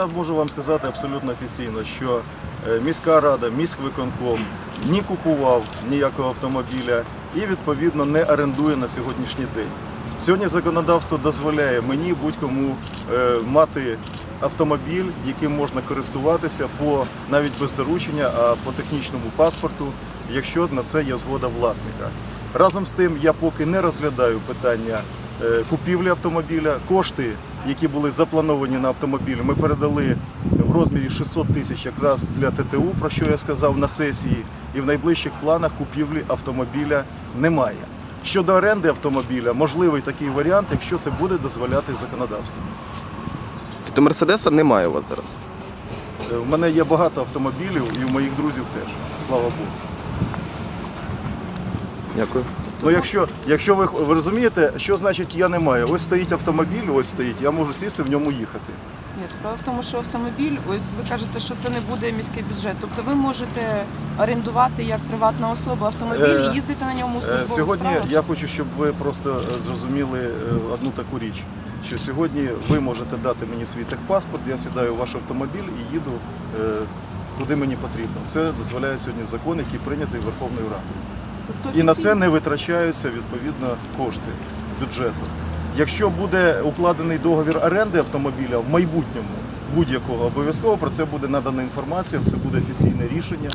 Я можу вам сказати абсолютно офіційно, що е, міська рада, міськвиконком ні купував ніякого автомобіля і відповідно не орендує на сьогоднішній день. Сьогодні законодавство дозволяє мені будь-кому е, мати автомобіль, яким можна користуватися по навіть без доручення, а по технічному паспорту, якщо на це є згода власника. Разом з тим, я поки не розглядаю питання е, купівлі автомобіля. Кошти, які були заплановані на автомобіль, ми передали в розмірі 600 тисяч якраз для ТТУ, про що я сказав на сесії, і в найближчих планах купівлі автомобіля немає. Щодо оренди автомобіля, можливий такий варіант, якщо це буде дозволяти законодавство. Тобто Мерседеса немає у вас зараз. Е, У мене є багато автомобілів і у моїх друзів теж. Слава Богу. Дякую. Ну, якщо, якщо ви, ви розумієте, що значить я не маю? Ось стоїть автомобіль, ось стоїть, я можу сісти в ньому їхати. Ні, справа в тому, що автомобіль, ось ви кажете, що це не буде міський бюджет. Тобто ви можете орендувати як приватна особа автомобіль Е, і їздити на ньому у Е, службову Сьогодні справу? я хочу, щоб ви просто е, зрозуміли одну таку річ, що сьогодні ви можете дати мені свій техпаспорт, я сідаю в ваш автомобіль і їду куди мені потрібно. Це дозволяє сьогодні закон, який прийнятий Верховною Радою. Тобто І на це не витрачаються відповідно кошти бюджету. Якщо буде укладений договір оренди автомобіля в майбутньому будь-якого, обов'язково про це буде надана інформація, це буде офіційне рішення.